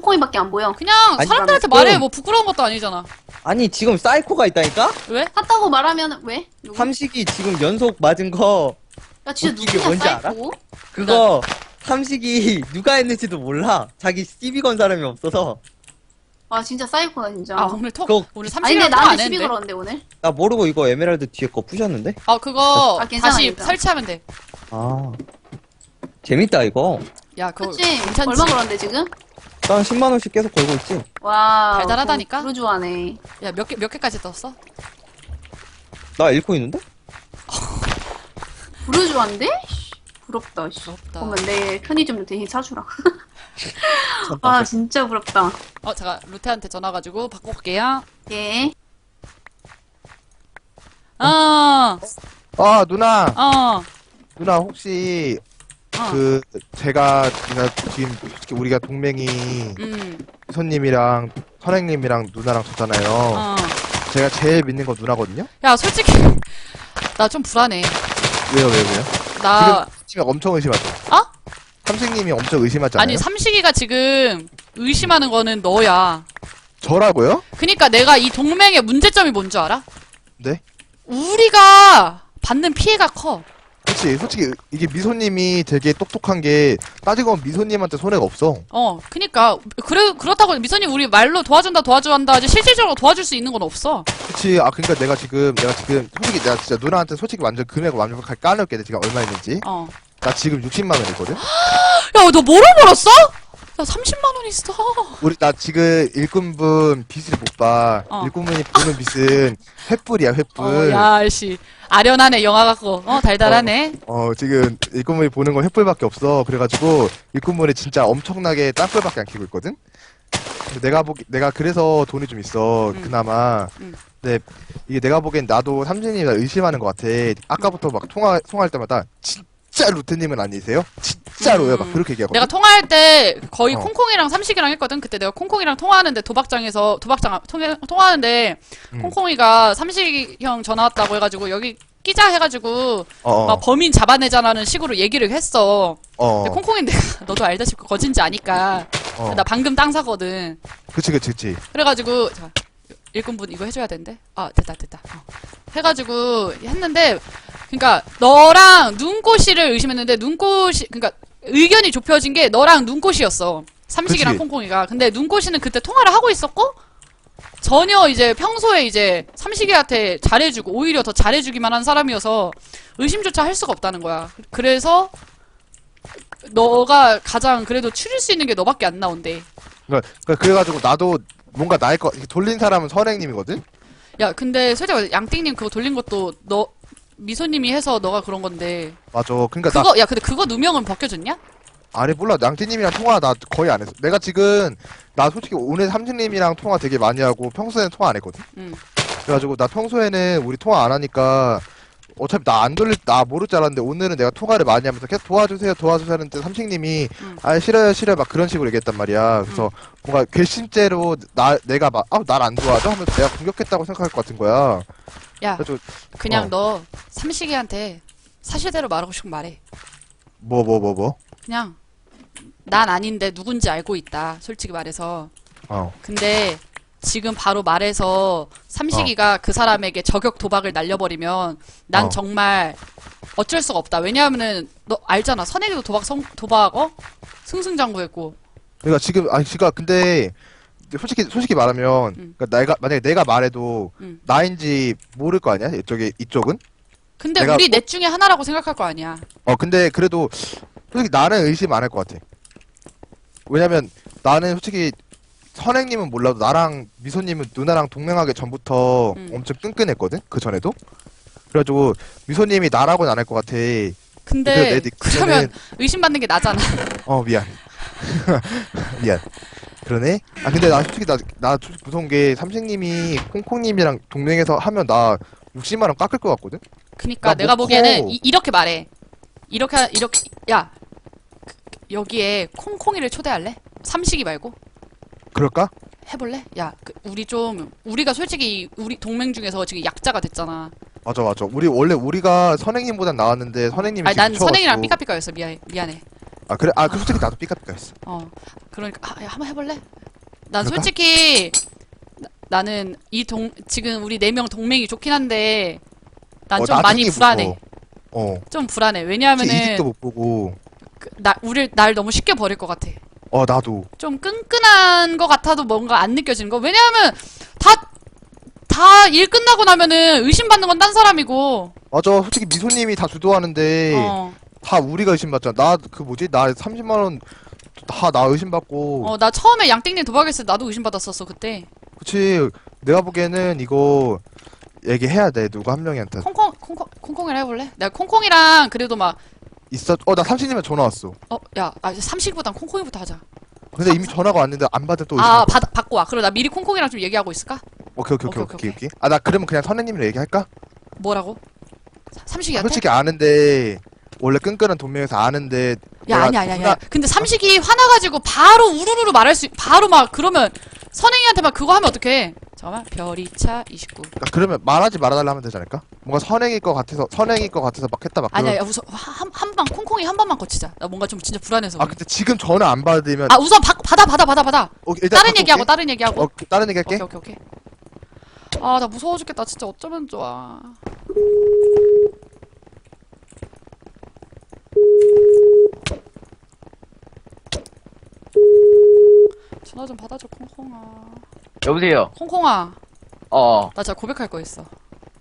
콩콩이밖에 안 보여. 그냥 아니, 사람들한테 지금- 말해 뭐 부끄러운 것도 아니잖아. 아니 지금 사이코가 있다니까? 왜? 샀다고 말하면 왜? 누구? 삼식이 지금 연속 맞은 거야 진짜 누구냐 뭔지 알아? 사이코? 그거 삼식이 누가 했는지도 몰라. 자기 시비 건 사람이 없어서 와 진짜 사이코다 진짜. 아 오늘 톡 그거- 오늘 아니 근데 삼식이랑 톡안 나한테 시비 했는데. 걸었는데 오늘. 나 모르고 이거 에메랄드 뒤에 거 부셨는데? 아 그거 아, 괜찮아, 다시 괜찮아. 설치하면 돼. 아 재밌다 이거. 야 그거 그치? 괜찮지? 얼마 걸었는데 지금? 난 10만 원씩 계속 걸고 있지. 와. 달달하다니까? 부르 좋아하네. 야 몇 개 몇 개까지 떴어? 나 잃고 있는데? 부르 좋아한데? 씨, 부럽다. 씨. 부럽다. 그러면 내 편의점도 대신 사주라. 아 진짜 부럽다. 어 잠깐 루테한테 전화 가지고 바꿔볼게요. 예. 어 아 누나 어. 누나 혹시 어. 그 제가 제가 지금 솔직히 우리가 동맹이 음. 손님이랑 선생님이랑 누나랑 졌잖아요. 어. 제가 제일 믿는 건 누나거든요. 야 솔직히 나 좀 불안해. 왜요 왜요 왜요? 나 지금 엄청 의심하죠. 어? 삼식님이 엄청 의심하잖아요. 아니 삼식이가 지금 의심하는 거는 너야. 저라고요? 그니까 내가 이 동맹의 문제점이 뭔 줄 알아? 네? 우리가 받는 피해가 커. 그렇지. 솔직히 이게 미소님이 되게 똑똑한 게 따지고 보면 미소님한테 손해가 없어. 어, 그니까 그래 그렇다고 미선님 우리 말로 도와준다 도와준다 하지 실질적으로 도와줄 수 있는 건 없어. 그치. 아 그러니까 내가 지금 내가 지금 솔직히 내가 진짜 누나한테 솔직히 완전 금액 완벽하게 까놓을게. 내가 지금 얼마 있는지. 어. 나 지금 60만 원 있거든. 야, 너 뭐로 벌었어? 나 30만 원 있어. 우리 나 지금 일꾼분 빚을 못 봐. 어. 일꾼분이 보는 빚은 횃불이야 횃불. 어, 야, 씨. 아련하네 영화 같고. 어, 달달하네. 어, 지금 일꾼분이 보는 건 횃불밖에 없어. 그래가지고 일꾼분이 진짜 엄청나게 땅굴밖에 안 키고 있거든. 근데 내가 보기 내가 그래서 돈이 좀 있어. 음. 그나마. 음. 근데 이게 내가 보기엔 나도 삼진이 나 의심하는 것 같아. 아까부터 막 통화 통화할 때마다 진짜 루테님은 아니세요? 진짜로요? 막 음. 그렇게 얘기하거든. 내가 통화할 때 거의 어. 콩콩이랑 삼식이랑 했거든. 그때 내가 콩콩이랑 통화하는데 도박장에서 도박장 통해, 통화하는데 음. 콩콩이가 삼식이 형 전화 왔다고 해가지고 여기 끼자 해가지고 어, 막 어, 범인 잡아내자라는 식으로 얘기를 했어. 어, 근데 콩콩이 내가 너도 알다시피 거진지 아니까 어. 나 방금 땅 사거든. 그치, 그치, 그치. 그래가지고 자 일꾼분 이거 해줘야 되는데? 아 됐다 됐다. 어. 해가지고 했는데 그러니까 너랑 눈꽃이를 의심했는데 눈꽃이 그러니까 의견이 좁혀진 게 너랑 눈꽃이었어. 삼식이랑 그치. 콩콩이가. 근데 눈꽃이는 그때 통화를 하고 있었고 전혀 이제 평소에 이제 삼식이한테 잘해주고 오히려 더 잘해주기만 한 사람이어서 의심조차 할 수가 없다는 거야. 그래서 너가 가장 그래도 추릴 수 있는 게 너밖에 안 나온대. 그러니까, 그러니까 그래가지고 나도 뭔가 나일 거 돌린 사람은 선행님이거든. 야, 근데 솔직히 양띵님 그거 돌린 것도 너 미소님이 해서 너가 그런 건데 맞아. 그러니까 나 그거 야 근데 그거 누명은 벗겨졌냐? 아니 몰라 양띠님이랑 통화 나 거의 안 했어. 내가 지금 나 솔직히 오늘 삼진님이랑 통화 되게 많이 하고 평소에는 통화 안 했거든. 응. 그래가지고 나 평소에는 우리 통화 안 하니까 어차피 나 안 돌릴 나 모를 줄 알았는데 오늘은 내가 통화를 많이 하면서 계속 도와주세요 도와주세요 하는데 삼식님이 응. 아 싫어요 싫어요 막 그런 식으로 얘기했단 말이야. 그래서 뭔가 괘씸죄로 나 내가 막아날 안 도와줘 하면서 내가 공격했다고 생각할 것 같은 거야. 야 그래서 그냥 어. 너 삼식이한테 사실대로 말하고 싶으면 말해. 뭐 뭐 뭐 뭐. 그냥 난 아닌데 누군지 알고 있다. 솔직히 말해서. 어. 근데 지금 바로 말해서 삼식이가 그 사람에게 저격 도박을 날려버리면 난 어. 정말 어쩔 수가 없다. 왜냐하면은 너 알잖아. 선행이도 도박 성 도박 어 승승장구했고. 그러니까 지금 아니 지가 근데 솔직히 솔직히 말하면 음. 그러니까 내가 만약에 내가 말해도 음. 나인지 모를 거 아니야 이쪽에 이쪽은 근데 내가 우리 뭐- 넷 중에 하나라고 생각할 거 아니야. 어 근데 그래도 솔직히 나는 의심 안 할 것 같아 왜냐면 나는 솔직히 선행님은 몰라도 나랑 미소님은 누나랑 동맹하기 전부터 음. 엄청 끈끈했거든 그 전에도 그래가지고 미소님이 나라고는 안 할 것 같아 근데 그러면 의심받는 게 나잖아. 어 미안 미안 그러네 아 근데 나 솔직히 나, 나 솔직히 무서운 게 삼식님이 콩콩님이랑 동맹해서 하면 나 60만원 깎을 것 같거든 그니까 나 내가 못 보기에는 커. 이, 렇게 말해. 이렇게 하- 이렇게 야 그- 여기에 콩콩이를 초대할래? 삼식이 말고 그럴까? 해볼래? 야 그, 우리 좀 우리가 솔직히 우리 동맹 중에서 지금 약자가 됐잖아. 맞아 맞아 우리 원래 우리가 선행님보단 나왔는데 선행님이 아니 지금 난 선행이랑 미쳐가지고. 삐까삐까였어 미안해 미안해. 아 그래 아 그 솔직히 나도 삐까삐까했어 어. 그러니까 아, 야, 한번 해볼래? 난 그럴까? 솔직히 나, 는 이 동 지금 우리 네 명 동맹이 좋긴 한데 난 어, 좀 많이 불안해. 어 좀 불안해. 왜냐하면은 이직도 못 보고 그, 나 우리를 날 너무 쉽게 버릴 것 같아. 어 나도 좀 끈끈한 것 같아도 뭔가 안 느껴지는 거. 왜냐하면 다 다 일 끝나고 나면은 의심받는 건 딴 사람이고. 맞아 솔직히 미소님이 다 주도하는데 어. 다 우리가 의심받잖아 나 그 뭐지 나 30만원 다 나 의심받고 어, 나 처음에 양띵님 도박했을 때 나도 의심받았었어, 그때. 그치 내가 보기에는 이거 얘기해야 돼 누구 한 명한테 콩콩, 콩콩, 콩콩이랑 해볼래? 내가 콩콩이랑 그래도 막, 있어 어나 삼신님에 전화 왔어 어, 야, 아, 삼식보단 콩콩이부터 하자. 근데 이미 전화가 왔는데 안 받을 또 아, 받, 받고 와. 그럼 나 미리 콩콩이랑 좀 얘기하고 있을까? 오케이 오케이 오케이 오케이, 오케이 오케이 아나 그러면 그냥 선생님이랑 얘기할까? 뭐라고? 삼식이한테? 솔직히 아는데 원래 끈끈한 동맹에서 아는데 야, 내가 아니야, 누나- 아니야. 근데 삼식이 화나가지고 바로 우르르르 말할 수, 바로 막, 그러면, 선행이한테 막 그거 하면 어떡해. 잠깐만, 별이차 29. 아, 그러면 말하지 말아달라 하면 되지 않을까? 뭔가 선행일 것 같아서 선행일 것 같아서 막 했다 막 아니야, 야, 우선, 한, 한 방, 콩콩이 한 번만 거치자. 나 뭔가 좀 진짜 불안해서. 아 근데 지금 전화 안 받으면 아, 우선 바, 받아, 받아, 받아, 받아. 어, 일단 다른. 얘기하고, 다른 얘기하고. 어 다른 얘기 할게 오케이, 오케이, 오케이. 아, 나 무서워 죽겠다. 진짜 어쩌면 좋아. 전화 좀 받아줘, 콩콩아. 여보세요. 콩콩아, 어, 나 진짜 고백할 거 있어.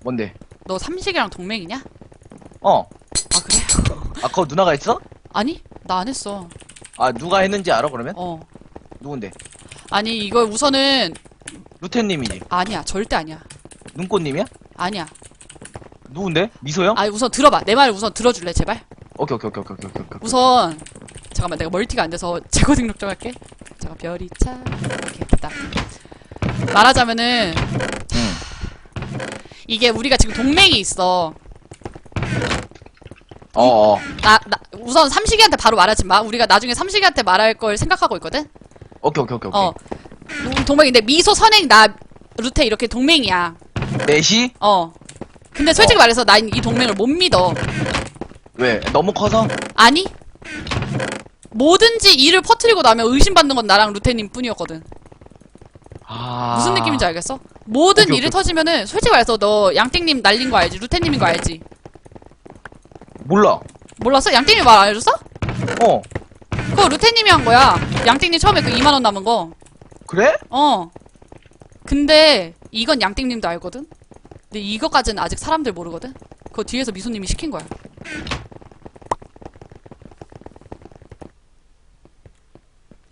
뭔데? 너 삼식이랑 동맹이냐? 어. 아, 그래? 아, 그거 누나가 있어? 아니, 나 안 했어. 아, 누가 했는지 알아, 그러면? 어. 누군데? 아니, 이거 우선은, 루테님이지. 아니야. 절대 아니야. 눈꽃님이야? 아니야. 누군데? 미소영? 아니, 우선 들어봐. 내 말 우선 들어줄래, 제발? 오케이, 오케이, 오케이, 오케이, 오케이, 오케이. 우선 잠깐만 내가 멀티가 안 돼서 재고 등록 좀 할게. 잠깐 별이 차 이렇게 됐다. 말하자면은 이게 우리가 지금 동맹이 있어. 어, 어. 나, 나 우선 삼식이한테 바로 말하지 마. 우리가 나중에 삼식이한테 말할 걸 생각하고 있거든. 오케이, 오케이, 오케이, 오케이. 어. 우리 동맹인데 미소 선행 나 루테 이렇게 동맹이야. 넷이? 어. 근데 솔직히 어. 말해서 난 이 동맹을 못 믿어. 왜? 너무 커서? 아니? 뭐든지 일을 퍼뜨리고 나면 의심받는 건 나랑 루테님 뿐이었거든. 아. 무슨 느낌인지 알겠어? 모든 오케이, 일이 오케이. 터지면은 솔직히 말해서 너 양띵님 날린 거 알지? 루테님인 거 알지? 몰라. 몰랐어? 양띵님 말 안 해줬어? 어. 그거 루테님이 한 거야. 양띵님 처음에 그 2만 원 남은 거. 그래? 어. 근데 이건 양띵님도 알거든. 근데 이거까지는 아직 사람들 모르거든. 그거 뒤에서 미소님이 시킨 거야.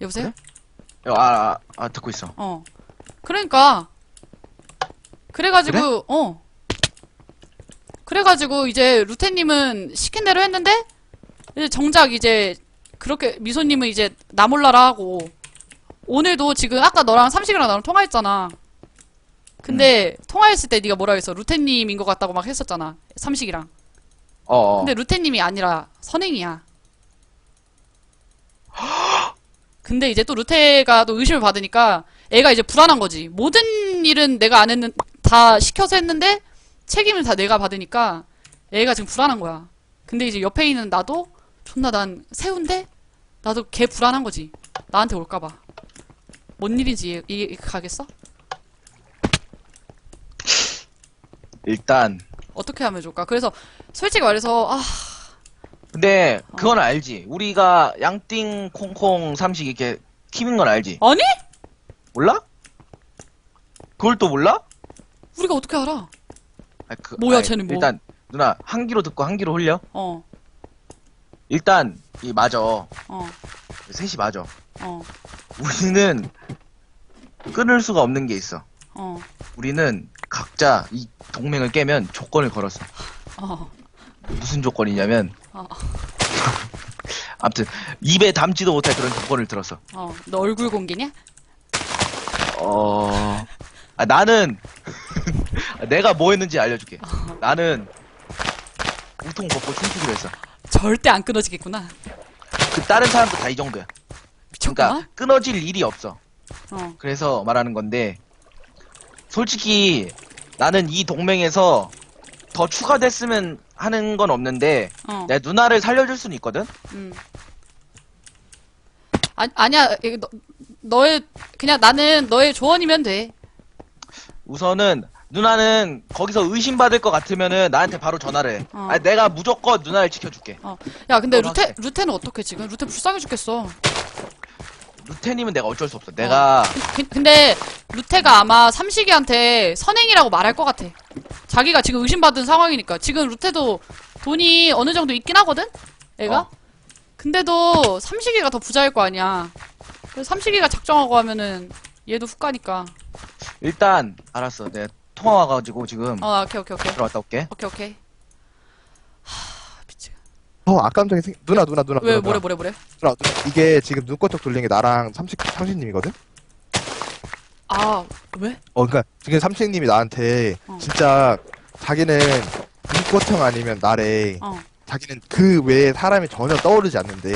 여보세요? 야, 아, 아, 아, 듣고 있어. 어. 그러니까. 그래가지고, 어. 그래가지고, 이제, 루테님은 시킨 대로 했는데, 이제 정작 이제, 그렇게, 미소님은 이제, 나 몰라라 하고, 오늘도 지금, 아까 너랑 삼식이랑 나랑 통화했잖아. 근데, 통화했을 때 네가 뭐라 했어? 루테님인 것 같다고 막 했었잖아. 삼식이랑. 어, 어. 근데 루테님이 아니라, 선행이야. 근데 이제 또 루테가 또 의심을 받으니까 애가 이제 불안한 거지. 모든 일은 내가 안 했는, 다 시켜서 했는데 책임을 다 내가 받으니까 애가 지금 불안한 거야. 근데 이제 옆에 있는 나도 존나 난 새운데? 나도 걔 불안한 거지. 나한테 올까 봐. 뭔 일인지 이해, 이해 가겠어? 일단. 어떻게 하면 좋을까? 그래서 솔직히 말해서, 아, 근데, 그건 알지. 우리가 양띵, 콩콩, 삼식 이렇게 팀인 건 알지. 아니? 몰라? 그걸 또 몰라? 우리가 어떻게 알아? 아, 그, 뭐야, 아니, 쟤는 뭐? 일단, 누나, 한 귀로 듣고 한 귀로 흘려? 어, 일단, 이, 맞아. 어, 셋이 맞아. 어, 우리는 끊을 수가 없는 게 있어. 어, 우리는 각자 이 동맹을 깨면 조건을 걸었어. 어, 무슨 조건이냐면, 어, 아무튼 입에 담지도 못할 그런 조건을 들었어. 어. 너 얼굴 공개냐? 어, 아, 나는 내가 뭐 했는지 알려줄게. 나는 우통 벗고 춤추기로 했어. 절대 안 끊어지겠구나. 그 다른 사람도 다 이 정도야. 미쳤구나. 그러니까 끊어질 일이 없어. 어, 그래서 말하는 건데 솔직히 나는 이 동맹에서 더 추가됐으면 하는 건 없는데 어, 내 누나를 살려줄 수는 있거든. 음, 아, 아니야, 너, 너의, 그냥 나는 너의 조언이면 돼. 우선은 누나는 거기서 의심받을 것 같으면은 나한테 바로 전화를 해. 어. 아니, 내가 무조건 누나를 지켜줄게. 야, 근데 루테. 루테는 어떡해, 지금? 루테 불쌍해 죽겠어. 루테님은 내가 어쩔 수 없어. 내가 그, 근데, 루테가 아마 삼식이한테 선행이라고 말할 것 같아. 자기가 지금 의심받은 상황이니까. 지금 루테도 돈이 어느 정도 있긴 하거든? 애가? 어. 근데도 삼식이가 더 부자일 거 아니야. 그래서 삼식이가 작정하고 하면은 얘도 훅 가니까. 일단 알았어. 내가 통화 와가지고 지금 어, 오케이, 오케이, 오케이. 들어갔다 올게. 오케이, 오케이. 하, 미치. 어 아까운적인 생 누나 누나 누나 왜, 누나, 뭐래. 뭐래, 뭐래? 누나, 누나. 이게 지금 눈꺼쩍 돌린 게 나랑 삼식 삼식님이거든 아, 왜? 어 그니까 지금 삼식님이 나한테 어. 진짜 자기는 눈꺼청 아니면 나래 어. 자기는 그 외에 사람이 전혀 떠오르지 않는데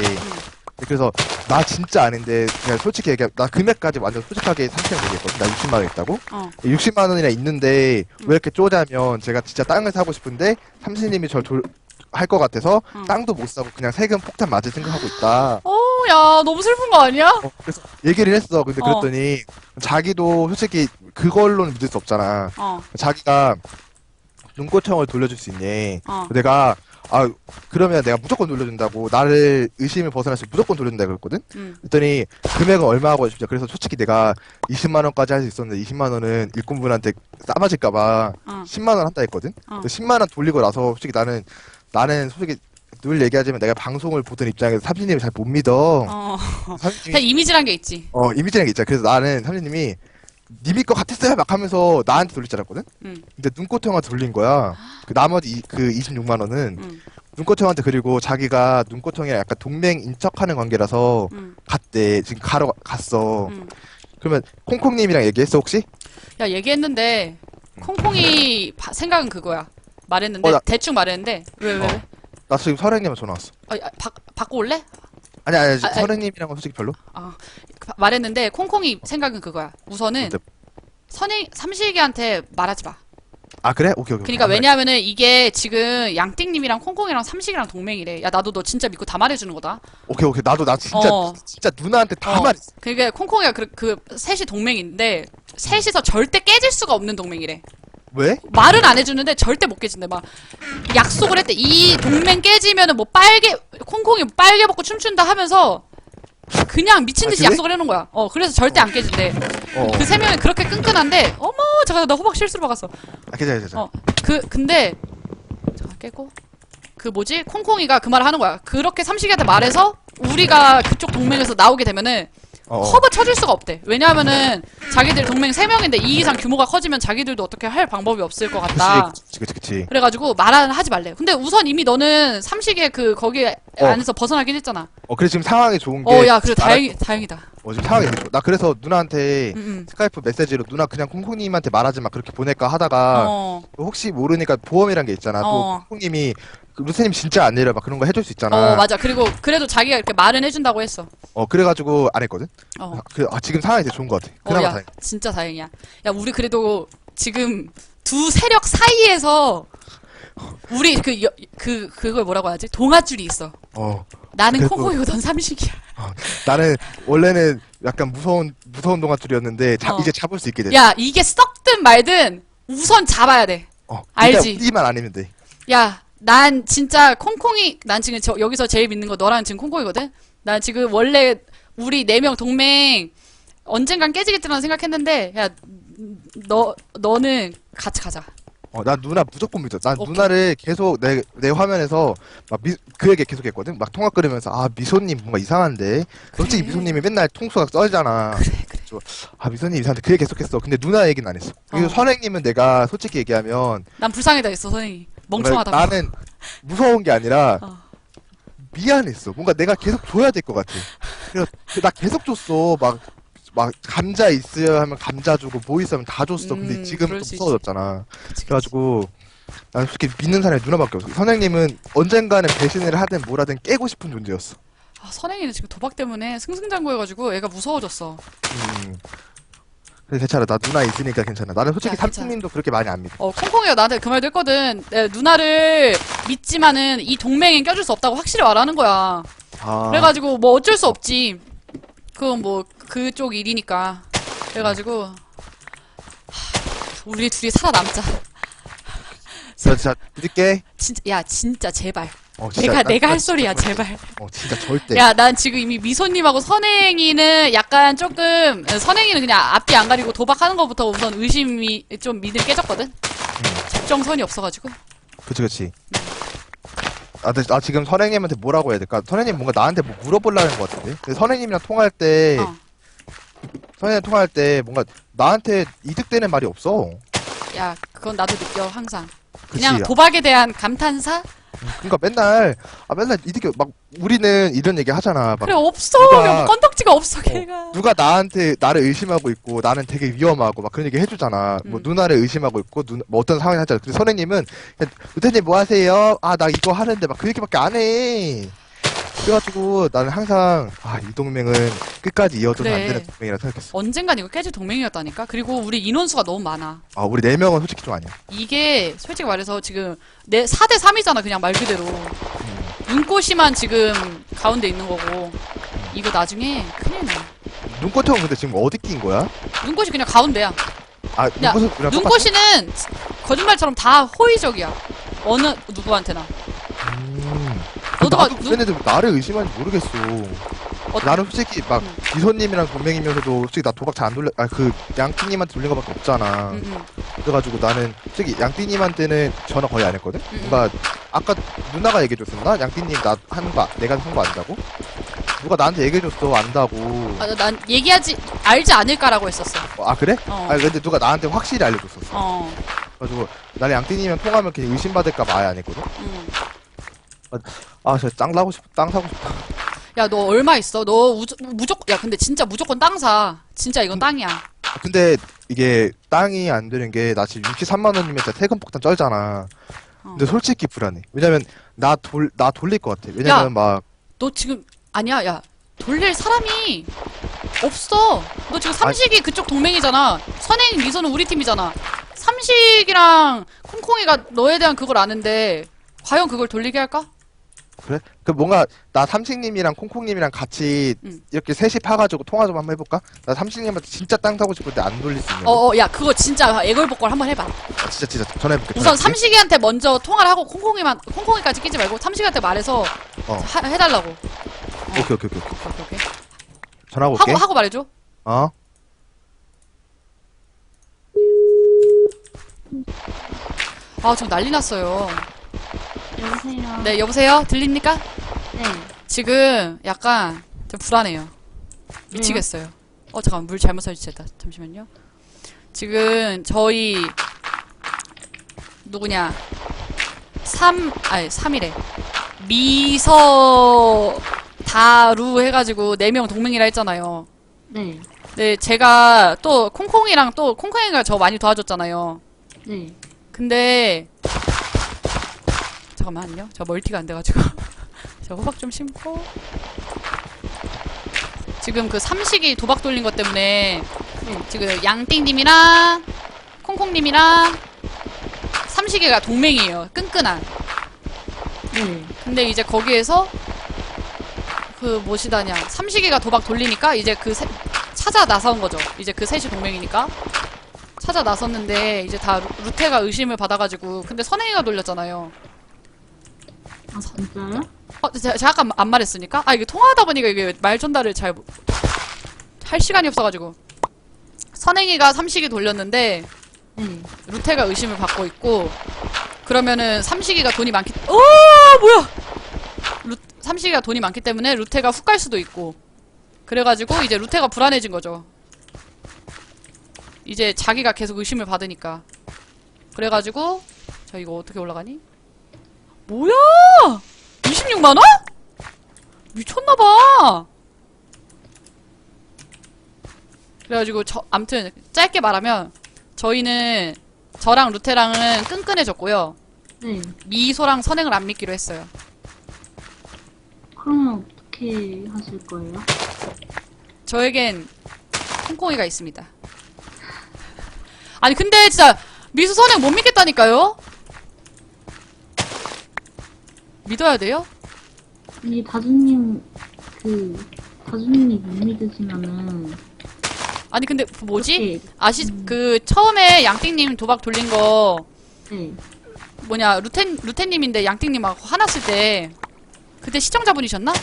그래서 나 진짜 아닌데 그냥 솔직히 얘기해 나 금액까지 완전 솔직하게 삼식님 얘기했거든 나 60만 원 있다고 어. 60만 원이나 있는데 음. 왜 이렇게 쪼자면 제가 진짜 땅을 사고 싶은데 삼식님이 저를 할것 같아서 응. 땅도 못 사고 그냥 세금 폭탄 맞을 생각하고 있다. 어, 야, 너무 슬픈 거 아니야? 어, 그래서 얘기를 했어. 근데 어. 그랬더니 자기도 솔직히 그걸로는 믿을 수 없잖아. 어, 자기가 눈꽃청을 돌려줄 수 있니? 어. 내가 아 그러면 내가 무조건 돌려준다고 나를 의심을 벗어나서 무조건 돌려준다 그랬거든. 음. 그랬더니 금액은 얼마 하고 싶냐. 그래서 솔직히 내가 20만 원까지 할 수 있었는데 20만 원은 일꾼분한테 싸맞을까봐 어. 10만 원 한다 했거든. 어. 그 10만 원 돌리고 나서 솔직히 나는 나는 솔직히 늘 얘기하지만 내가 방송을 보던 입장에서 삼신님을 잘 못 믿어. 어. 그냥 삼신님이 이미지란 게 있지. 어 이미지라는 게 있잖아. 그래서 나는 삼신님이 님이 것 같았어요 막 하면서 나한테 돌릴 줄 알았거든. 응. 근데 눈꽃 형한테 돌린 거야. 그 나머지 이, 그 26만 원은 응. 눈꽃 형한테 그리고 자기가 눈꽃 형이랑 약간 동맹 인 척하는 관계라서 응. 갔대. 지금 가러 가- 갔어. 응. 그러면 콩콩님이랑 얘기했어 혹시? 야, 얘기했는데, 콩콩이 바- 생각은 그거야. 말했는데, 어, 나- 대충 말했는데, 왜, 왜, 왜? 어. 나 지금 설행님한테 전화 왔어. 어, 야, 바, 바꿔 올래? 아니 아니, 아, 아. 설행님이랑은 솔직히 별로. 아, 바- 말했는데, 콩콩이 생각은 그거야. 우선은, 근데- 선행, 삼식이한테 말하지 마. 아 그래? 오케이 오케이. 그러니까 안 왜냐하면은 이게 지금 양띵님이랑 콩콩이랑 삼식이랑 동맹이래. 야, 나도 너 진짜 믿고 다 말해주는 거다. 오케이 오케이 나도 나 진짜 어. 진짜 누나한테 다 어. 말했어. 그게 콩콩이가 그, 그 셋이 동맹인데 셋이서 절대 깨질 수가 없는 동맹이래. 왜? 말은 안 해주는데 절대 못 깨진대. 막 약속을 했대. 이 동맹 깨지면은 뭐 빨개 콩콩이 빨개 벗고 춤춘다 하면서 그냥 미친 듯이 아, 그래? 약속을 해놓은 거야. 어 그래서 절대 안 깨진대. 어. 그 세 명이 그렇게 끈끈한데 어머 잠깐 나 호박 실수로 박았어. 아 괜찮아 괜찮아. 어. 그 근데 잠깐 깨고 그 뭐지 콩콩이가 그 말을 하는 거야. 그렇게 삼식이한테 말해서 우리가 그쪽 동맹에서 나오게 되면은 어, 어. 커버 쳐줄 수가 없대. 왜냐하면은 자기들 동맹 세 명인데 이 이상 규모가 커지면 자기들도 어떻게 할 방법이 없을 것 같다. 그치 그치 그치. 그래가지고 말은 하지 말래. 근데 우선 이미 너는 삼식의 그 거기 어. 안에서 벗어나긴 했잖아. 어 그래 지금 상황이 좋은 게. 어 야 그래 나랑- 다행 이 다행이다. 어 지금 상황이 좋아. 나 그래서 누나한테 응, 응. 스카이프 메시지로 누나 그냥 콩콩님한테 말하지 마 그렇게 보낼까 하다가 어. 혹시 모르니까 보험이란 게 있잖아. 어. 또 콩콩님이 그 루테님 진짜 안 내려 막 그런 거 해줄 수 있잖아. 어 맞아. 그리고 그래도 자기가 이렇게 말은 해준다고 했어. 어, 그래가지고 안 했거든. 어. 아, 그, 아, 지금 상황이 되게 좋은 것 같아. 그나마 어, 야, 다행. 진짜 다행이야. 야, 우리 그래도 지금 두 세력 사이에서 우리 그, 여, 그, 그걸 뭐라고 하지? 동아줄이 있어. 어, 나는 그래도- 콩콩이고 넌 삼식이야. 나는 원래는 약간 무서운 무서운 동아줄이었는데 자, 어. 이제 잡을 수 있게 됐어. 야, 이게 썩든 말든 우선 잡아야 돼. 어, 알지? 우리만 아니면 돼. 야, 난 진짜 콩콩이, 난 지금 저, 여기서 제일 믿는 거 너랑 지금 콩콩이거든? 난 지금 원래 우리 네 명 동맹 언젠간 깨지겠지라는 생각했는데, 야, 너, 너는 같이 가자. 어, 난 누나 무조건 믿어. 난 오케이. 누나를 계속 내, 내 화면에서 막 미, 그 얘기 계속 했거든. 막 통화 끊으면서 아 미소님 뭔가 이상한데. 솔직히. 미소님이 맨날 통수가 썰잖아. 그래, 그래. 아 미소님 이상한데 그 얘기 계속 했어. 근데 누나 얘기는 안 했어. 그리고 어. 선행님은 내가 솔직히 얘기하면 난 불쌍하다 했어, 선생님. 멍청하다고. 나는 무서운 게 아니라 어. 미안했어. 뭔가 내가 계속 줘야 될 것 같아. 그래서 나 계속 줬어. 막, 막, 감자 있어야 하면 감자 주고, 뭐 있으면 다 줬어. 근데 음, 그럴 좀수 무서워졌잖아. 그치, 그치. 그래가지고, 난 솔직히 믿는 사람이 누나밖에 없어. 선생님은 언젠가는 배신을 하든 뭐라든 깨고 싶은 존재였어. 아, 선행이는 지금 도박 때문에 승승장구해가지고 애가 무서워졌어. 음. 괜찮아. 나 누나 있으니까 괜찮아. 나는 솔직히 야, 괜찮아. 삼촌님도 그렇게 많이 안 믿어. 어, 콩콩이가 나한테 그 말도 했거든. 내 누나를 믿지만은 이 동맹엔 껴줄 수 없다고 확실히 말하는 거야. 아. 그래가지고 뭐 어쩔 수 없지. 그건 뭐 그쪽 일이니까. 그래가지고 하, 우리 둘이 살아남자. 나 진짜 믿을게. 진짜 야 진짜 제발. 어, 진짜, 내가 나- 내가 나 할 진짜 소리야. 제발. 어, 진짜 절대. 야 난 지금 이미 미소님하고 선행이는 약간 조금 선행이는 그냥 앞뒤 안 가리고 도박하는 것부터 우선 의심이 좀 믿음 깨졌거든. 적정선이 없어가지고. 그치, 그치. 아, 근데 나 지금 선생님한테 뭐라고 해야 될까? 선생님 뭔가 나한테 뭐 물어보려는 것 같은데? 근데 선생님이랑 통화할 때, 어. 선생님 통화할 때 뭔가 나한테 이득되는 말이 없어. 야 그건 나도 느껴 항상. 그치? 그냥 도박에 대한 감탄사? 그러니까 맨날, 아, 맨날 이득이, 막, 우리는 이런 얘기 하잖아. 막, 그래 없어. 누가- 뭐 건덕지가 없어 걔가. 누가 나한테 나를 의심하고 있고 나는 되게 위험하고 막 그런 얘기 해주잖아. 뭐 음. 누나를 의심하고 있고 누, 뭐 어떤 상황이 하잖아. 근데 선생님은 그냥, 루테님 뭐 하세요? 아 나 이거 하는데 막 그 얘기밖에 안 해. 그래가지고 나는 항상 아 이 동맹은 끝까지 이어져서 그래. 안 되는 동맹이라 생각했어. 언젠간 이거 깨질 동맹이었다니까. 그리고 우리 인원수가 너무 많아. 아 우리 네 명은 솔직히 좀 아니야. 이게 솔직히 말해서 지금 내 4대 3이잖아 그냥 말 그대로. 눈꽃이만 지금 가운데 있는 거고. 이거 나중에 큰일 나. 눈꽃 형은 근데 지금 어디 낀 거야? 눈꽃이 그냥 가운데야. 아 야, 눈꽃은 우리랑 똑같아? 눈꽃이는 거짓말처럼 다 호의적이야. 어느 누구한테나. 음. 너도가 나도 눈- 그랬는데 왜 나를 의심하는지 모르겠어. 어, 나는 솔직히 막 음. 미소님이랑 동맹이면서도 솔직히 나 도박 잘 안 돌려 아 그 양키님한테 돌린 거밖에 없잖아. 응, 응. 그래가지고 나는 솔직히 양띠님한테는 전화 거의 안 했거든? 음. 누가 아까 누나가 얘기해줬었나? 양띠님 나 하는 거 내가 한 거 안다고? 누가 나한테 얘기해줬어 안다고 아, 난 얘기하지 알지 않을까라고 했었어. 어, 아 그래? 어. 아 근데 누가 나한테 확실히 알려줬었어 어. 그래가지고 나는 양띠님이랑 통화하면 그냥 의심받을까 봐 아예 안 했거든? 응. 아 진짜 땅 사고 싶다 땅 사고 싶다 야, 너 얼마 있어? 너 우주, 무조건, 야, 근데 진짜 무조건 땅 사. 진짜 이건 땅이야. 아, 근데 이게 땅이 안 되는 게 나 지금 63만 원이면 진짜 퇴근 폭탄 쩔잖아 근데 어. 솔직히 불안해 왜냐면 나 돌 나 돌릴 것 같아 왜냐면 막너 지금, 아니야, 야. 돌릴 사람이 없어. 너 지금 삼식이 그쪽 동맹이잖아. 선행, 미소는 우리 팀이잖아. 삼식이랑 콩콩이가 너에 대한 그걸 아는데, 과연 그걸 돌리게 할까? 그래? 그 뭔가 나 삼식님이랑 콩콩님이랑 같이 응. 이렇게 셋이 파가지고 통화 좀 한번 해볼까? 나 삼식님한테 진짜 땅 사고 싶은데 안 돌릴 수 있는. 어, 어, 야, 그거 진짜 애걸복걸 한번 해봐. 아, 진짜 진짜 전화해볼게. 우선 전화해볼게. 삼식이한테 먼저 통화를 하고 콩콩이만, 콩콩이까지 끼지 말고 삼식이한테 말해서 어. 하- 해달라고. 오케이 오케이 오케이 오케이. 오케이, 오케이. 전화하고 올게. 하고, 하고 말해줘. 어. 아, 저 난리 났어요. 여보세요. 네, 여보세요? 들립니까? 네. 지금 약간 좀 불안해요. 미치겠어요. 어, 잠깐, 물 잘못 설치했다. 잠시만요. 지금 저희 누구냐? 3, 아니, 3이래. 미서 다루 해가지고 4명 동맹이라 했잖아요. 네. 네, 제가 또 콩콩이랑 또 콩콩이가 저 많이 도와줬잖아요. 네. 근데 잠깐만요. 저 멀티가 안 돼가지고 저 호박 좀 심고 지금 그 삼식이 도박 돌린 것 때문에 네. 지금 양띵님이랑 콩콩님이랑 삼식이가 동맹이에요. 끈끈한. 네. 근데 이제 거기에서 그 무엇이다냐 삼식이가 도박 돌리니까 이제 그 세- 찾아 나선 거죠. 이제 그 셋이 동맹이니까 찾아 나섰는데 이제 다 루- 루테가 의심을 받아가지고 근데 선행이가 돌렸잖아요. 아, 진짜요? 어, 제가, 제가 아까 안 말했으니까? 아 이게 통화하다 보니까 이게 말 전달을 잘 할 시간이 없어가지고. 선행이가 삼식이 돌렸는데 네. 루테가 의심을 받고 있고 그러면은 삼식이가 돈이 많기 어 뭐야! 루, 삼식이가 돈이 많기 때문에 루테가 훅 갈 수도 있고 그래가지고 이제 루테가 불안해진 거죠. 이제 자기가 계속 의심을 받으니까. 그래가지고 저 이거 어떻게 올라가니 뭐야 26만 원 미쳤나봐 그래가지고 저 암튼 짧게 말하면 저희는 저랑 루테랑은 끈끈해졌고요. 네. 미소랑 선행을 안 믿기로 했어요. 그러면 어떻게 하실 거예요? 저에겐 콩콩이가 있습니다. 아니 근데 진짜 미소 선행 못 믿겠다니까요? 믿어야 돼요? 이 다주님 그 가수님이 못 믿으시면은 아니 근데 그 뭐지? 그렇게, 아시 그 처음에 양띵님 도박 돌린 거 네. 뭐냐 루텐 루텐님인데 양띵님하고 화났을 때 그때 시청자분이셨나?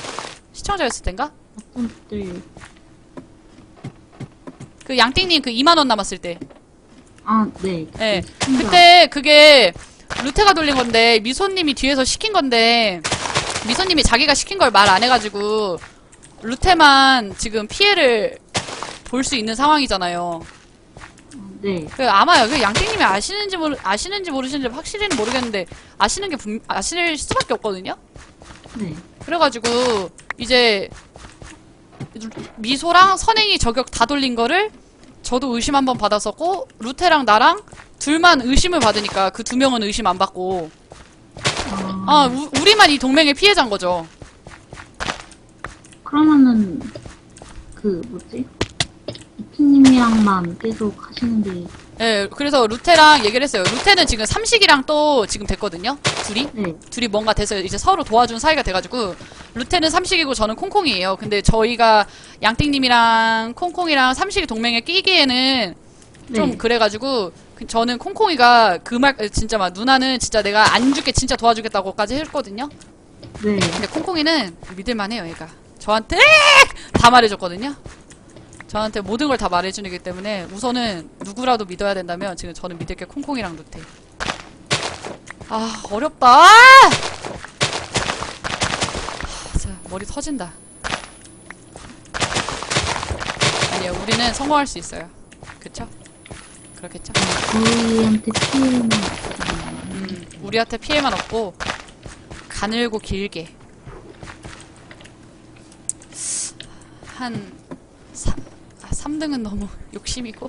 시청자였을 땐가? 어떤 분들 그 양띵님 그 2만 원 남았을 때. 아, 네. 예. 그때 그게 루테가 돌린 건데 미소님이 뒤에서 시킨 건데 미소님이 자기가 시킨 걸 말 안 해가지고 루테만 지금 피해를 볼 수 있는 상황이잖아요. 네. 그 아마요. 그 양띵님이 아시는지 모르 아시는지 모르시는지 확실히는 모르겠는데 아시는 게 분, 아실 수밖에 없거든요. 네. 그래가지고 이제 미소랑 선행이 저격 다 돌린 거를 저도 의심 한번 받았었고 루테랑 나랑 둘만 의심을 받으니까 그 두 명은 의심 안 받고 아, 아 우, 우리만 이 동맹의 피해자인 거죠. 그러면은 그 뭐지? 이티님이랑만 계속 하시는 게 예, 그래서 루테랑 얘기를 했어요. 루테는 지금 삼식이랑 또 지금 됐거든요. 둘이 네. 둘이 뭔가 돼서 이제 서로 도와준 사이가 돼가지고 루테는 삼식이고 저는 콩콩이에요. 근데 저희가 양띵님이랑 콩콩이랑 삼식이 동맹에 끼기에는 좀 네. 그래가지고 그- 저는 콩콩이가 그 말 진짜 막 누나는 진짜 내가 안 줄게 진짜 도와주겠다고까지 했거든요. 네. 근데 콩콩이는 믿을만해요 얘가 저한테 다 말해줬거든요. 저한테 모든 걸 다 말해주기 때문에 우선은 누구라도 믿어야 된다면 지금 저는 믿을 게 콩콩이랑 루테. 아 어렵다. 아! 자 머리 터진다. 아니요 우리는 성공할 수 있어요. 그쵸? 그렇겠죠? 저희한테 피해는 음, 우리한테 피해만 없고 가늘고 길게. 한 사, 아, 3등은 너무 욕심이고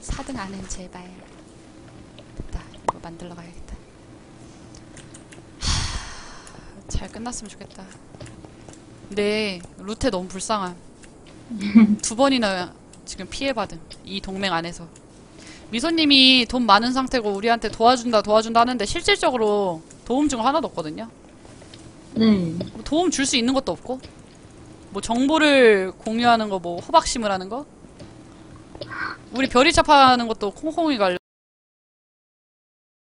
4, 등 안은 제발 됐다. 이거 만들러 가야겠다. 하, 잘 끝났으면 좋겠다. 네 루테 너무 불쌍함. 두 번이나 지금 피해받은 이 동맹 안에서 미소님이 돈 많은 상태고 우리한테 도와준다 도와준다 하는데 실질적으로 도움 중 하나도 없거든요. 네. 뭐 도움 줄 수 있는 것도 없고 뭐 정보를 공유하는 거 뭐 호박심을 하는 거 우리 별이 잡하는 것도 콩콩이가